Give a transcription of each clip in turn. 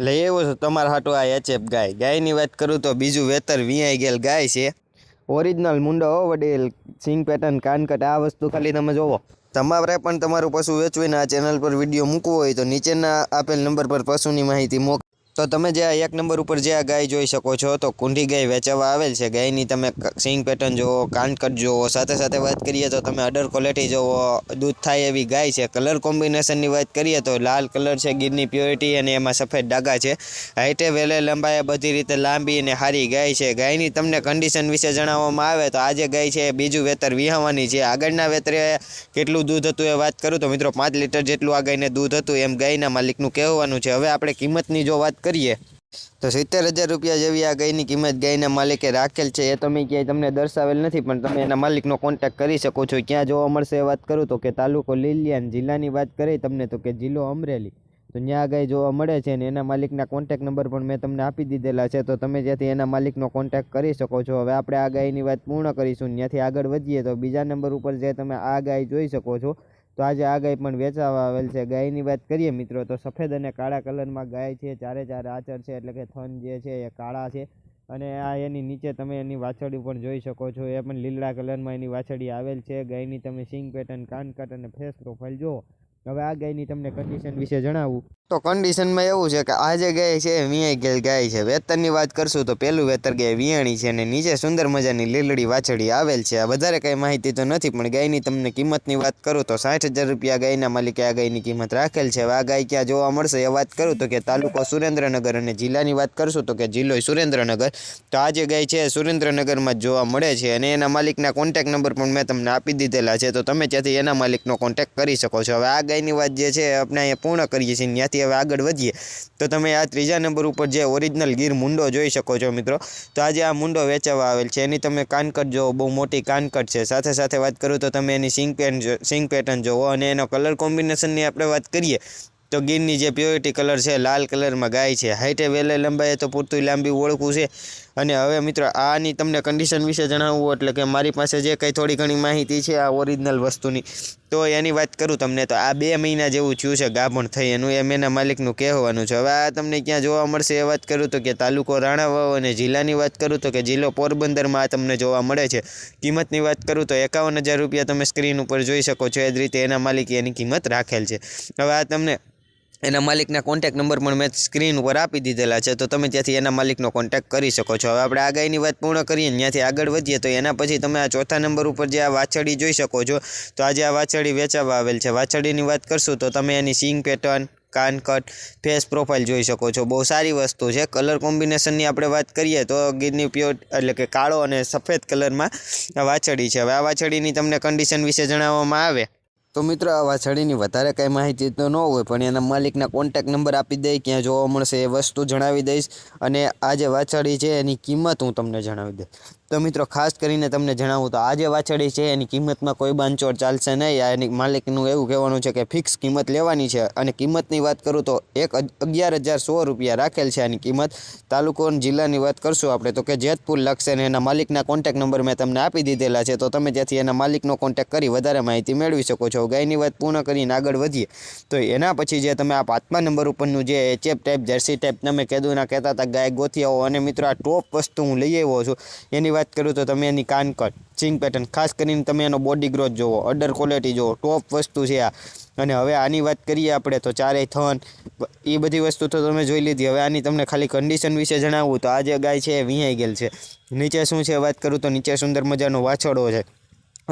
લઈ આવ્યો છું, તમારા હાટુ આ એચએફ ગાય. ગાયની વાત કરું તો બીજું વેતર વિયાઈ ગયેલ ગાય છે. ઓરિજિનલ મુંડો વડીલ. સિંગ પેટર્ન, કાનકટ, આ વસ્તુ ખાલી તમે જોવો. તમારે પણ તમારું પશુ વેચવીને આ ચેનલ પર વીડિયો મૂકવો હોય તો નીચેના આપેલ નંબર પર પશુની માહિતી મોક તો તમે જે આ એક નંબર ઉપર જે આ ગાય જોઈ શકો છો, તો કુંઢી ગાય વેચવા આવેલ છે. ગાયની તમે સિંગ પેટર્ન જુઓ કાનકટ જુઓ, સાથે સાથે વાત કરીએ તો તમે અડર ક્વોલિટી જુઓ, દૂધ થાય એવી ગાય છે. કલર કોમ્બિનેશનની વાત કરીએ તો લાલ કલર છે, ગીરની પ્યોરિટી અને એમાં સફેદ ડાગા છે. હાઈટે, વેલે, લંબાઈ બધી રીતે લાંબી અને સારી ગાય છે. ગાયની તમને કન્ડિશન વિશે જણાવવામાં આવે તો આજે ગાય છે એ બીજું વેતર વિહાવાની છે. આગળના વેતરે કેટલું દૂધ હતું એ વાત કરું તો મિત્રો, પાંચ લીટર જેટલું આ ગાયને દૂધ હતું એમ ગાયના માલિકનું કહેવાનું છે. હવે આપણે કિંમતની જો વાત કરીએ તો સિત્તેર હજાર રૂપિયા જેવી આ ગાયની કિંમત ગાયના માલિકે રાખેલ છે. એ તમે ક્યાંય તમને દર્શાવેલ નથી, પણ તમે એના માલિકનો કોન્ટેક્ટ કરી શકો છો. ક્યાં જોવા મળશે એ વાત કરું તો કે તાલુકો લીલિયાન જિલ્લાની વાત કરી તમને તો કે જિલ્લો અમરેલી. તો ત્યાં ગાય જોવા મળે છે અને એના માલિકના કોન્ટેક નંબર પણ મેં તમને આપી દીધેલા છે. તો તમે જ્યાંથી એના માલિકનો કોન્ટેક્ટ કરી શકો છો. હવે આપણે આ ગાયની વાત પૂર્ણ કરીશું. ત્યાંથી આગળ વધીએ તો બીજા નંબર ઉપર જે તમે આ ગાય જોઈ શકો છો. તો આજે આ ગાય પણ વેચાવા આવેલ છે. ગાયની વાત કરીએ મિત્રો, તો સફેદ અને કાળા કલરમાં ગાય છે. ચારે ચાર આચર છે, એટલે કે થન જે છે એ કાળા છે. અને આ એની નીચે તમે એની વાછરડી પણ જોઈ શકો છો. એ પણ લીલા કલરમાં એની વાછળી આવેલ છે. ગાયની તમે સિંગ પેટર્ન, કાન કટ અને ફેસ પ્રોફાઇલ જુઓ. હવે આ ગાયની તમને કન્ડિશન વિશે જણાવું. તો કન્ડિશનમાં એવું છે કે આ જે ગાય છે, વિયાઈ ગયેલ ગાય છે. વેતરની વાત કરશું તો પહેલું વેતર ગાય વિયાણી છે અને નીચે સુંદર મજાની લીલડી વાછડી આવેલ છે. આ વધારે કંઈ માહિતી તો નથી, પણ ગાયની તમને કિંમતની વાત કરું તો સાઠ હજાર રૂપિયા ગાયના માલિકે આ ગાયની કિંમત રાખેલ છે. આ ગાય ક્યાં જોવા મળશે એ વાત કરું તો કે તાલુકો સુરેન્દ્રનગર અને જિલ્લાની વાત કરશું તો કે જિલ્લો સુરેન્દ્રનગર. તો આ જે ગાય છે સુરેન્દ્રનગરમાં જ જોવા મળે છે અને એના માલિકના કોન્ટેક નંબર પણ મેં તમને આપી દીધેલા છે. તો તમે ત્યાંથી એના માલિકનો કોન્ટેક કરી શકો છો. હવે આ ગાયની વાત જે છે આપણે અહીંયા પૂર્ણ કરીએ છીએ, ત્યાંથી હવે આગળ વધીએ. તો તમે આ ત્રીજા નંબર ઉપર જે ઓરિજિનલ ગીર મુંડો જોઈ શકો છો મિત્રો. તો આજે આ મુંડો વેચાવા આવેલ છે. એની તમે કાનકટ જોવો બહુ મોટી કાનકટ છે. સાથે સાથે વાત કરું તો તમે એની સિંગ પેન સિંગ પેટર્ન જોવો અને એનો કલર કોમ્બિનેશનની આપણે વાત કરીએ તો ગીરની જે પ્યોરિટી કલર છે, લાલ કલરમાં ગાય છે. હાઈટે વેલે લંબાઈએ તો પૂરતું લાંબી ઓળખું છે. અને હવે મિત્રો, આની તમને કન્ડિશન વિશે જણાવવું એટલે કે મારી પાસે જે કંઈ થોડી ઘણી માહિતી છે, આ ઓરિજિનલ વસ્તુની. તો એની વાત કરું તમને, તો આ બે મહિના જેવું થયું છે ગાભણ થઈ એનું એમ એના માલિકનું કહેવાનું છે. હવે આ તમને ક્યાં જોવા મળશે એ વાત કરું તો કે તાલુકો રાણાવાવ અને જિલ્લાની વાત કરું તો કે જિલ્લો પોરબંદરમાં આ તમને જોવા મળે છે. કિંમતની વાત કરું તો એકાવન હજાર રૂપિયા તમે સ્ક્રીન ઉપર જોઈ શકો છો. એ જ રીતે એના માલિકે એની કિંમત રાખેલ છે. હવે આ તમને એના માલિકના કોન્ટેક નંબર પણ મેં સ્ક્રીન ઉપર આપી દીધેલા છે. તો તમે ત્યાંથી એના માલિકનો કોન્ટેક કરી શકો છો. હવે આપણે આગાહીની વાત પૂર્ણ કરીએ ત્યાંથી આગળ વધીએ, તો એના પછી તમે આ ચોથા નંબર ઉપર જે આ વાછડી જોઈ શકો છો, તો આજે આ વાછડી વેચાવા આવેલ છે. વાછડીની વાત કરશું તો તમે એની સિંગ પેટર્ન કાન કટ ફેસ પ્રોફાઇલ જોઈ શકો છો. બહુ સારી વસ્તુ છે. કલર કોમ્બિનેશનની આપણે વાત કરીએ તો ગીરની પ્યોર એટલે કે કાળો અને સફેદ કલરમાં વાછડી છે. હવે આ વાછડીની તમને કન્ડિશન વિશે જણાવવામાં આવે. તો મિત્રો, આ વાછડીની વધારે કાંઈ માહિતી તો ન હોય, પણ એના માલિકના કોન્ટેક નંબર આપી દઈ ક્યાં જોવા મળશે એ વસ્તુ જણાવી દઈશ. અને આ જે વાછડી છે, એની કિંમત હું તમને જણાવી દઈશ. તો મિત્રો, ખાસ કરીને તમને જણાવું તો, આ જે વાછડી છે, એની કિંમતમાં કોઈ બાંધછોડ ચાલશે નહીં. આ એની માલિકનું એવું કહેવાનું છે કે ફિક્સ કિંમત લેવાની છે. અને કિંમતની વાત કરું તો, એક અગિયાર હજાર સો રૂપિયા રાખેલ છે આની કિંમત. તાલુકો અને જિલ્લાની વાત કરશું આપણે, તો કે જેતપુર લખશે ને એના માલિકના કોન્ટેક નંબર મેં તમને આપી દીધેલા છે. તો તમે ત્યાંથી એના માલિકનો કોન્ટેક કરી વધારે માહિતી મેળવી શકો છો. ગાયની વાત પૂર્ણ કરીને આગળ વધીએ. તો એના પછી જે તમે આ પાંચમા નંબર ઉપરનું જે એચએફ ટાઈપ, જર્સી ટાઈપ, તમે કીધું કહેતા હતા, ગાય ગોથી આવો. અને મિત્રો, આ ટોપ વસ્તુ હું લઈ આવ્યો છું, એની વાત કરું તો તમે એની કાનકટ ચિંગ પેટર્ન, ખાસ કરીને તમે એનો બોડી ગ્રોથ જોવો અડર ક્વોલિટી જોવો, ટોપ વસ્તુ છે આ. અને હવે આની વાત કરીએ આપણે તો ચારેય થન, એ બધી વસ્તુ તો તમે જોઈ લીધી. હવે આની તમને ખાલી કન્ડિશન વિશે જણાવવું તો આ જે ગાય છે એ વિહાઈ ગયેલ છે. નીચે શું છે વાત કરું તો નીચે સુંદર મજાનો વાછડો છે.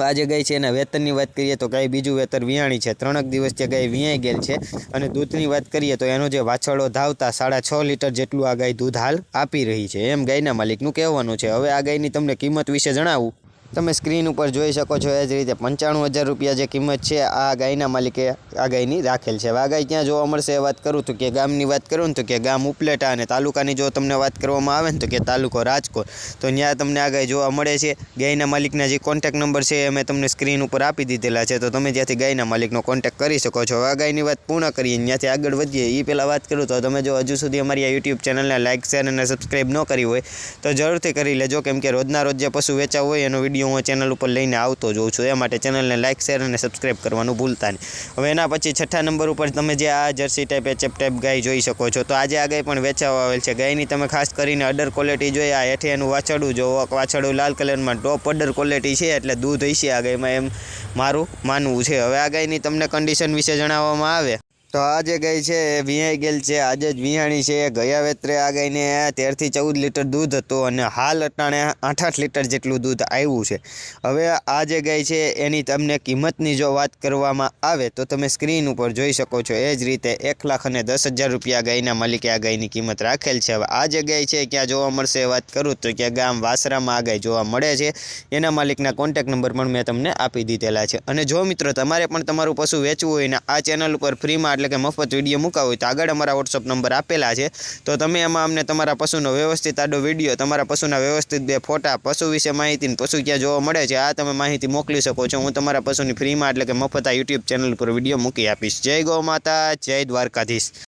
આ જે ગાય છે એના વેતનની વાત કરીએ તો ગાય બીજું વેતર વિયાણી છે. ત્રણેક દિવસ જે ગાય વિયાઈ ગયેલ છે. અને દૂધની વાત કરીએ તો એનો જે વાછળો ધાવતા સાડા છ લીટર જેટલું આ ગાય દૂધ હાલ આપી રહી છે. એમ ગાયના માલિકનું કહેવાનું છે. હવે આ ગાયની તમને કિંમત વિશે જણાવું. તમે સ્ક્રીન ઉપર જોઈ શકો છો એ જ રીતે પંચાણું હજાર રૂપિયા જે કિંમત છે આ ગાયના માલિકે આ ગાયની રાખેલ છે. આ ગાય ક્યાં જોવા મળશે એ વાત કરું તો કે ગામની વાત કરું ને તો કે ગામ ઉપલેટા અને તાલુકાની જો તમને વાત કરવામાં આવે ને તો કે તાલુકો રાજકોટ, તો ત્યાં તમને આ ગાય જોવા મળે છે. ગાયના માલિકના જે કોન્ટેક નંબર છે એ મેં તમને સ્ક્રીન ઉપર આપી દીધેલા છે, તો તમે જ્યાંથી ગાયના માલિકનો કોન્ટેક કરી શકો છો. આ ગાયની વાત પૂર્ણ કરીએ ત્યાંથી આગળ વધીએ એ પહેલાં વાત કરું તો તમે જો હજુ સુધી અમારી આ યુટ્યુબ ચેનલને લાઇક શેર અને સબસ્ક્રાઈબ ન કરી હોય, તો જરૂરથી કરી લેજો. કેમ કે રોજના રોજ જે પશુ વેચાવ હોય એનો વીડિયો વીડિયો હું ચેનલ ઉપર લઈને આવતો જોઉં છું. એ માટે ચેનલને લાઇક શેર અને સબસ્ક્રાઈબ કરવાનું ભૂલતા નહીં. હવે એના પછી છઠ્ઠા નંબર ઉપર તમે જે આ જર્સી ટાઈપ એચએફ ટાઈપ ગાય જોઈ શકો છો. તો આજે આ ગાય પણ વેચાવા આવેલ છે. ગાયની તમે ખાસ કરીને અડર ક્વોલિટી જોઈએ. આ હેઠે એનું વાછરડું જોવો વાછરડું લાલ કલરમાં ટોપ અડર ક્વોલિટી છે એટલે દૂધ હશે આ ગાયમાં એમ મારું માનવું છે. હવે આ ગાયની તમને કન્ડિશન વિશે જણાવવામાં આવે. તો આ જે ગાય છે એ વિહાઈ ગયેલ છે, આજે જ વિહાણી છે, ગયા વેતરે આ ગાયને તેરથી ચૌદ લીટર દૂધ હતું અને હાલ અટાણે આઠ આઠ લીટર જેટલું દૂધ આવ્યું છે. હવે આ જે છે, એની તમને કિંમતની જો વાત કરવામાં આવે તો તમે સ્ક્રીન ઉપર જોઈ શકો છો, એ જ રીતે એક લાખ અને દસ હજાર રૂપિયા ગાયના માલિકે આ ગાયની કિંમત રાખેલ છે. હવે આ જે છે, ક્યાં જોવા મળશે વાત કરું તો ક્યાં ગામ વાસરામાં આ ગાય જોવા મળે છે. એના માલિકના કોન્ટેક નંબર પણ મેં તમને આપી દીધેલા છે. અને જો મિત્રો, તમારે પણ તમારું પશુ વેચવું હોય ને આ ચેનલ ઉપર ફ્રીમાં એટલે કે મફત વીડિયો મૂકાવો તો આગળ અમારા વોટ્સઅપ નંબર આપેલા છે. તો તમે એમાં અમને તમારા પશુનો વ્યવસ્થિત આડો વીડિયો, તમારા પશુના વ્યવસ્થિત બે ફોટા, પશુ વિશે માહિતી પશુ ક્યાં જોવા મળે છે, આ તમે માહિતી મોકલી શકો છો. હું તમારા પશુની ફ્રીમાં એટલે કે મફત આ યુટ્યુબ ચેનલ પર વીડિયો મૂકી આપીશ. જય ગૌ માતા, જય દ્વારકાધીશ.